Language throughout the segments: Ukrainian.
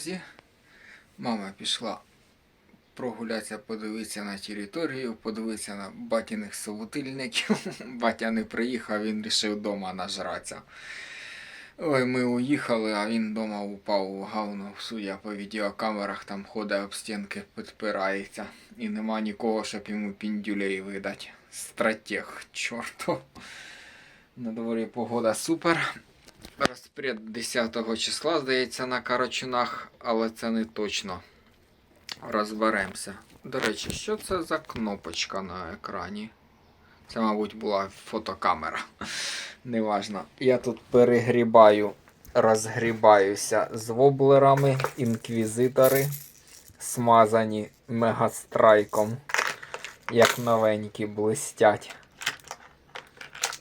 в Кривому Розі. Мама пішла прогулятися, подивитися на територію, подивитися на батіних собутильників. Батя не приїхав, він вирішив вдома нажратися. Ой, ми уїхали, а він вдома упав у говно. Судя по відеокамерах, там ходить об стінки, підпирається. І нема нікого, щоб йому піндюлей видати. Стратег, чортов. На дворі погода супер. Розпред 10 числа, здається, на Карачунах, але це не точно. Розберемося. До речі, що це за кнопочка на екрані? Це, мабуть, була фотокамера. Неважно. Я тут перегрібаю, розгрібаюся з воблерами, інквізитори, смазані мегастрайком, як новенькі блистять.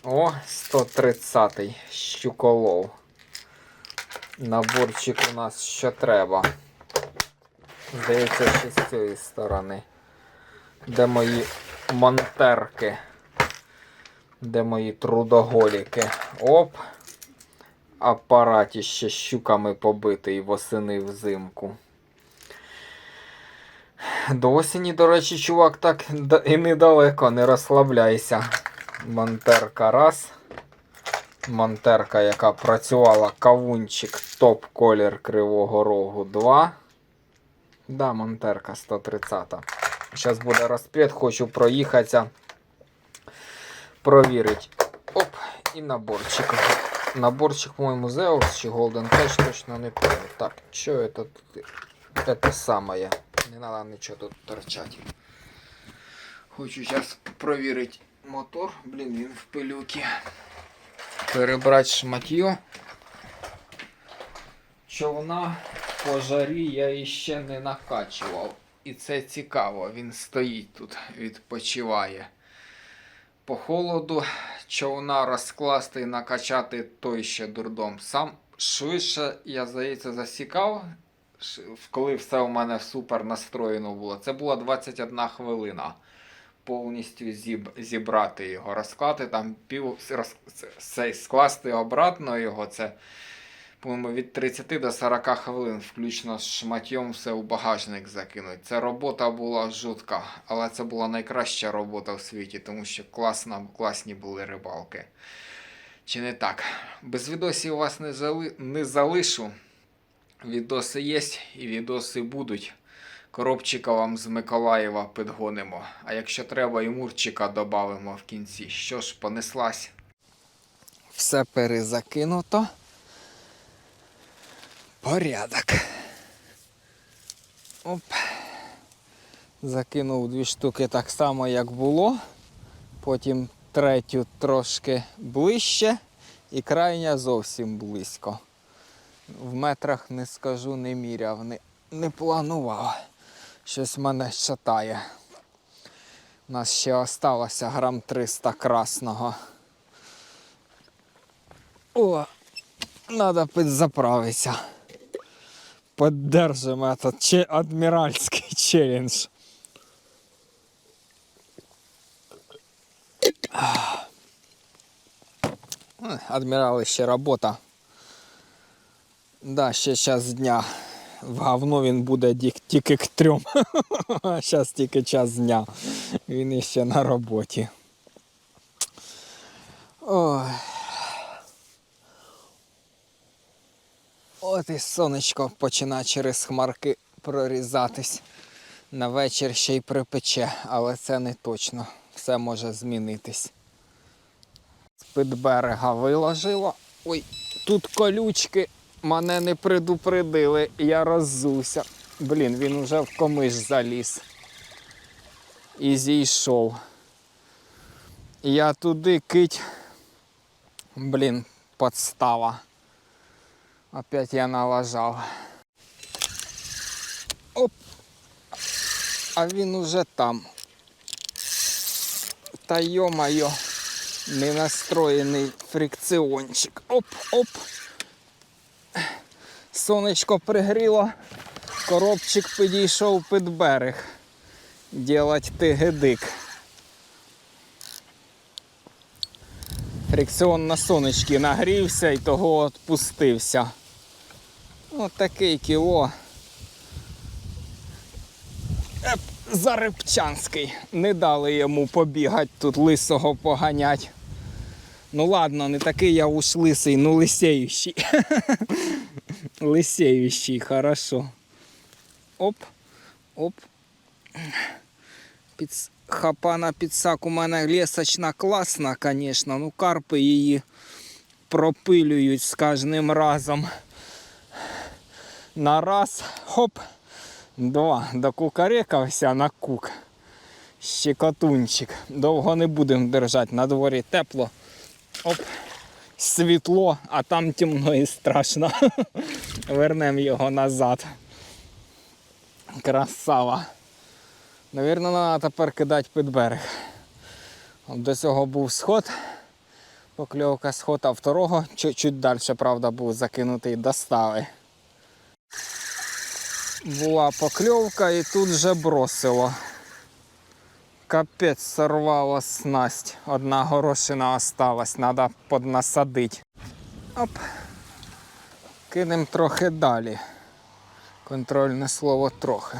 О, 130-й щуколов. Наборчик у нас що треба. Здається, ще з цієї сторони. Де мої монтерки? Де мої трудоголіки? Оп! Апараті ще щуками побитий восени взимку. До осені, до речі, чувак, так і недалеко, не розслабляйся. Монтерка раз. Монтерка, яка працювала кавунчик топ колір Кривого Рогу 2. Да, Монтерка 130. Зараз буде розпред, хочу проїхатися. Провірити. Оп, і наборчик. Наборчик, по-моєму, Zeus чи Golden Touch, точно не помню. Так, що это? тут? Это самое. Не треба нічого тут торчати. Хочу зараз провірити мотор. Блін, він в пилюки. Перебрати шматьо. Човна по жарі я іще не накачував. І це цікаво, він стоїть тут, відпочиває. По холоду човна розкласти і накачати той ще дурдом. Сам швидше, я здається, засікав, коли все у мене супер настроєно було. Це була 21 хвилина. Повністю зіб, зібрати його, розклати там пів роз, цей, скласти обратно його. Це по-моєму, від 30 до 40 хвилин, включно з шматьом, все у багажник закинуть. Це робота була жутка, але це була найкраща робота в світі, тому що класно, класні були рибалки. Чи не так? Без відосів вас не, зали... не залишу. Відоси є і відоси будуть. Коробчика вам з Миколаєва підгонимо. А якщо треба, і мурчика додамо в кінці. Що ж, понеслась. Все перезакинуто. Порядок. Оп. Закинув дві штуки так само, як було. Потім третю трошки ближче і крайня зовсім близько. В метрах не скажу, не міряв, не, не планував. Щось мене шатає. У нас ще осталося грам 300 красного. О, надо підзаправитися. Поддержим этот че- адмиральский челлендж. Ах. Адмирал ще робота. Да, ще час дня. В говно він буде тільки к трьом. Зараз тільки час дня. Він іще на роботі. Ой. От і сонечко починає через хмарки прорізатись. На вечір ще й припече, але це не точно. Все може змінитись. З-під берега виложило. Ой, тут колючки мене не предупредили, я роззувся. Блін, він уже в комиш заліз. І зійшов. Я туди кить. Блін, подстава. Опять я налажав. Оп. А він уже там. Та йо-майо, не настроєний фрикціончик. Оп, оп. Сонечко пригріло, коробчик підійшов під берег. Ділать тигедик. Фрикціон на сонечки нагрівся і того відпустився. Ось такий кіло. Еп, Зарибчанський. Не дали йому побігати тут лисого поганять. Ну ладно, не такий я уж лисий, ну лисеющий. лисеющий, хорошо. Оп, оп. Під... Хапана підсак у мене лісочна класна, звісно. Ну, карпи її пропилюють з кожним разом. На раз, хоп, два. Докукарекався на кук. Щекотунчик. Довго не будемо держати, на дворі тепло. Оп. Світло, а там темно і страшно. Вернемо його назад. Красава. Навірно, треба тепер кидати під берег. До цього був сход. Покльовка сход, а второго чуть-чуть далі, правда, був закинутий достали. Була покльовка і тут вже бросило. Капець сорвало снасть. Одна горошина осталась, треба поднасадити. Оп. Кинемо трохи далі. Контрольне слово трохи.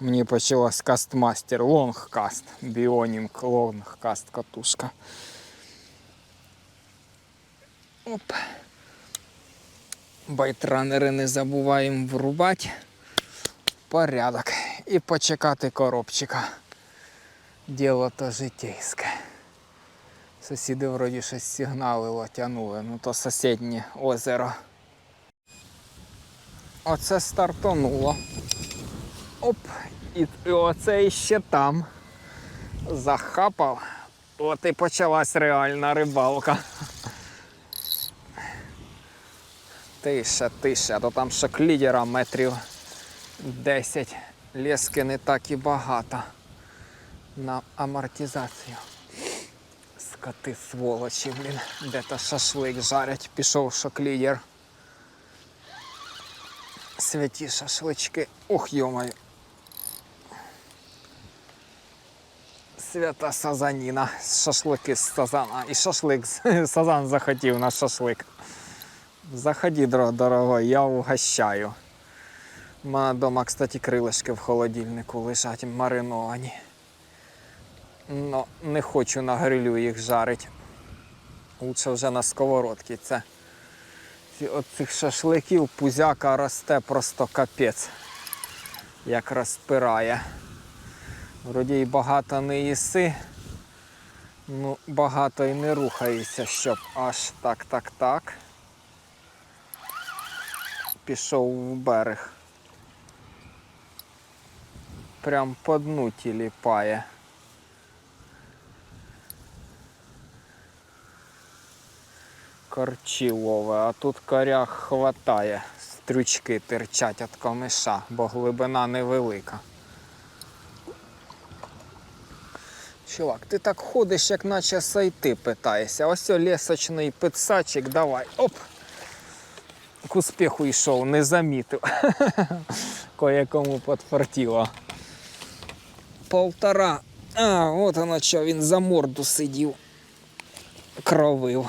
Мені почалось кастмастер, лонгкаст, біонінг, лонгкаст катушка. Оп. Байтранери не забуваємо врубати. Порядок. І почекати коробчика. Діло то житейське. Сусіди вроді щось сигналило, тянули, ну то сусіднє озеро. Оце стартонуло. Оп, і, і оце іще там. Захапав. От і почалась реальна рибалка. Тиша, тиша, то там ще клідера метрів 10. Лески не так і багато. На амортизацію. Скоти сволочі, блін. Де то шашлик жарять. Пішов шоклідер. Святі шашлички. Ох, йомаю. Свята сазаніна. Шашлики з сазана. І шашлик. з- Сазан захотів на шашлик. Заходи, дорогой, я угощаю. У мене вдома, кстати, крилишки в холодильнику лежать мариновані. Но не хочу на грилю їх жарити. Лучше вже на сковородці. Це цих шашликів пузяка росте просто капець. Як розпирає. Вроді й багато не їси. Ну, багато і не рухається, щоб аж так, так, так. Пішов в берег. Прям по дну тіліпає. Корчі лове, а тут корях хватає. Стрючки терчать від комиша, бо глибина невелика. Чувак, ти так ходиш, як наче сайти питаєшся. Ось лісочний пицачик, давай. Оп! К успіху йшов, не замітив. Кое-кому подфартіло. Полтора. А, от воно що, він за морду сидів. Кровив.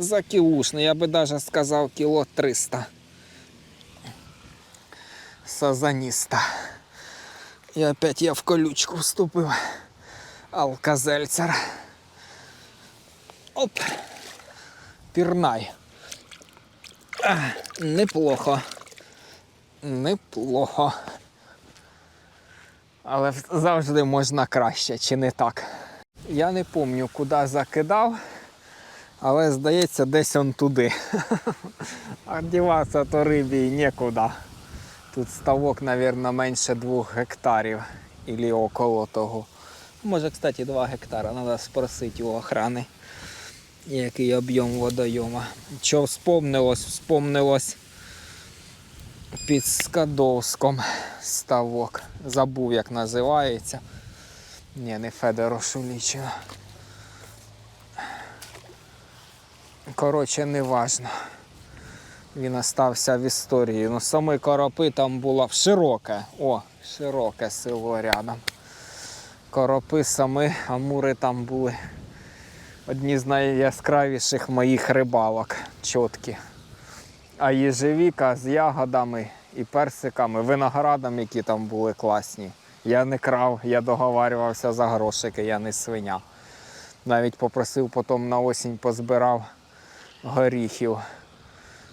За кілушний, я би навіть сказав кіло 300. Сазаніста. І опять я в колючку вступив. Алказельцер. Оп. Пірнай. А, неплохо. Неплохо. Але завжди можна краще, чи не так. Я не пам'ятаю, куди закидав, але здається, десь он туди. А діватися то рибі нікуди. Тут ставок, мабуть, менше двох гектарів. Ілі около того. Може, кстати, 2 гектара. Треба спросити у охрани, який об'єм водойома. Що вспомнилось? Вспомнилось під Скадовськом ставок. Забув, як називається. Ні, не Федоро Шулічина. Коротше, не важно. Він остався в історії. Ну, саме коропи там було широке. О, широке село рядом. Коропи сами, амури там були одні з найяскравіших моїх рибалок. Чіткі. А їжевіка з ягодами і персиками, виноградом, які там були класні. Я не крав, я договарювався за грошики, я не свиня. Навіть попросив потім на осінь позбирав горіхів.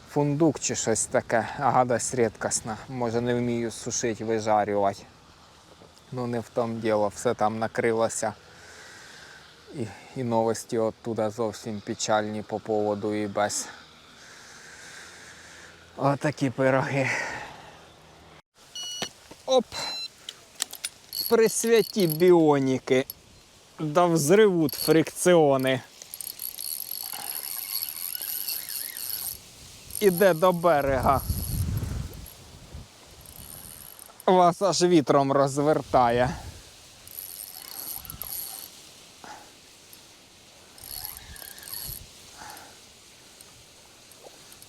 Фундук чи щось таке, а гадость рідкісна. Може не вмію сушити, вижарювати. Ну не в тому діло, все там накрилося. І, і новості оттуда зовсім печальні по поводу і без. Отакі пироги. Оп! При святі біоніки. Да взривуть фрикціони. Іде до берега. Вас аж вітром розвертає.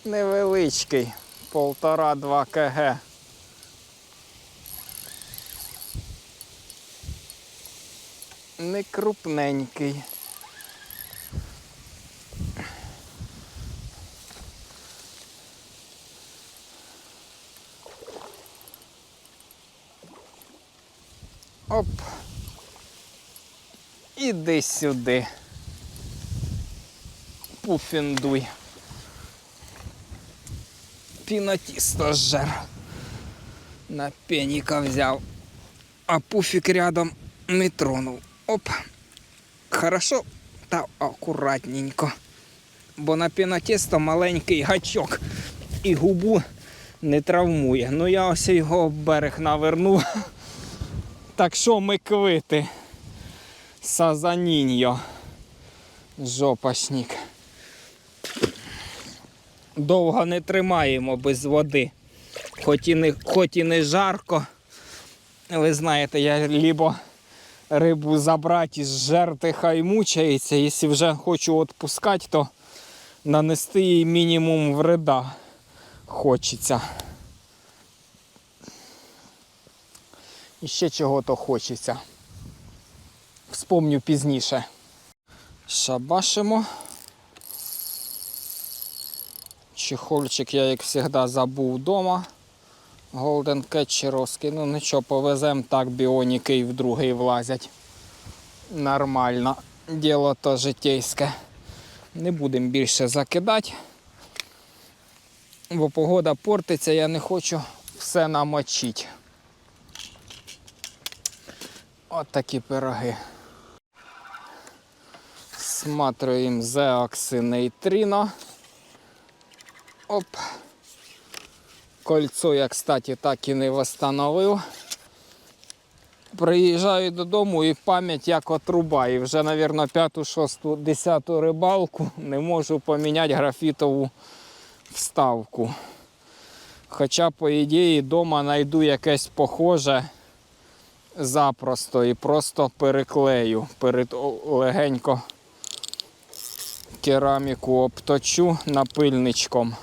Невеличкий, полтора-два кг. Не крупненький. Оп. Іди сюди. Пуфіндуй. Пінотісто жер. На пеніка взяв. А пуфік рядом не тронув. Оп. Хорошо та акуратненько. Бо на пінотісто маленький гачок і губу не травмує. Ну я ось його берег навернув. Так що ми квити? Сазаніньо. Жопашник. Довго не тримаємо без води. Хоч і не, хоч і не жарко. Ви знаєте, я лібо рибу забрати і зжерти, хай мучається. Якщо вже хочу відпускати, то нанести їй мінімум вреда хочеться. І ще чого-то хочеться. Вспомню пізніше. Шабашимо. Чехольчик я, як завжди, забув вдома. Голден кетчеровський. Ну нічого, повеземо так, біоніки і в другий влазять. Нормально. Діло то житейське. Не будемо більше закидати. Бо погода портиться, я не хочу все намочити. От такі пироги. Сматруємо зеокси нейтрино. Оп. Кольцо я, кстати, так і не встановив. Приїжджаю додому і пам'ять як отрубає. Вже, мабуть, п'яту, шосту, десяту рибалку не можу поміняти графітову вставку. Хоча, по ідеї, вдома знайду якесь похоже запросто і просто переклею. Перед легенько кераміку обточу напильничком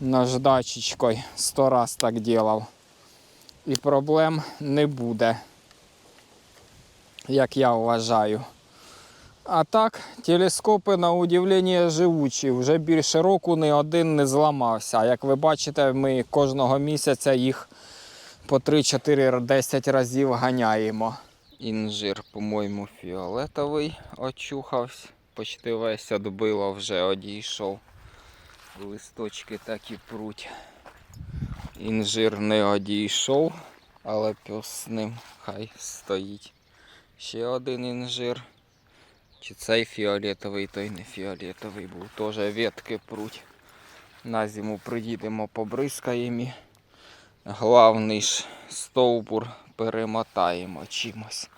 наждачечкою. Сто раз так ділав. І проблем не буде, як я вважаю. А так, телескопи на удивлення живучі. Вже більше року ні один не зламався. Як ви бачите, ми кожного місяця їх по 3-4-10 разів ганяємо. Інжир, по-моєму, фіолетовий очухався. Почти весь відбило вже одійшов. Листочки так і пруть. Інжир не одійшов, але пес з ним хай стоїть. Ще один інжир. Чи цей фіолетовий, той не фіолетовий був. Теж ветки пруть. На зиму приїдемо, побризкаємо. Главний ж стовбур перемотаємо чимось.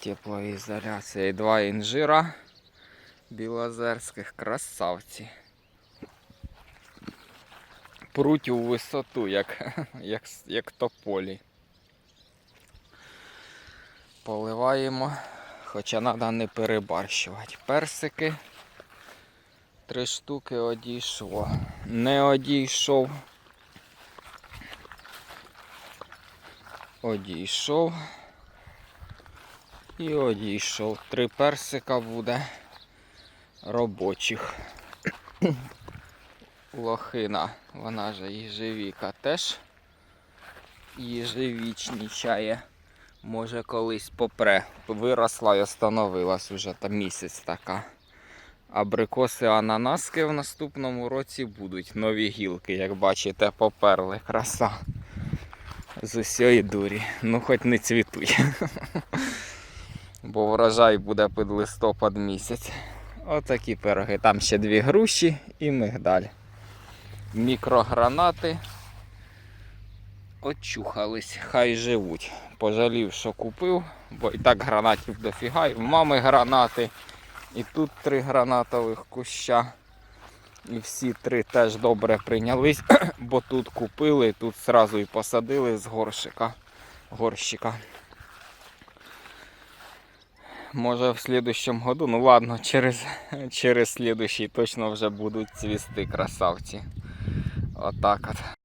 Теплоізоляція. Два інжира білозерських красавці. Пруть у висоту, як, як, як тополі. Поливаємо, хоча треба не перебарщувати. Персики. Три штуки одійшло. Не одійшов. Одійшов. І одійшов. Три персика буде робочих. лохина, вона же їжевіка теж їжевічнічає. Може колись попре. Виросла і остановилась уже там місяць така. Абрикоси ананаски в наступному році будуть. Нові гілки, як бачите, поперли. Краса. З усієї дурі. Ну хоч не цвітуй. Бо врожай буде під листопад місяць. Отакі пироги. Там ще дві груші і мигдаль. Мікрогранати. Очухались, хай живуть. Пожалів, що купив, бо і так гранатів дофіга. І в мами гранати. І тут три гранатових куща. І всі три теж добре прийнялись, бо тут купили, тут зразу і посадили з горщика. горщика. Може в слідущому году, ну ладно, через, через слідущий точно вже будуть цвісти красавці. Отак от.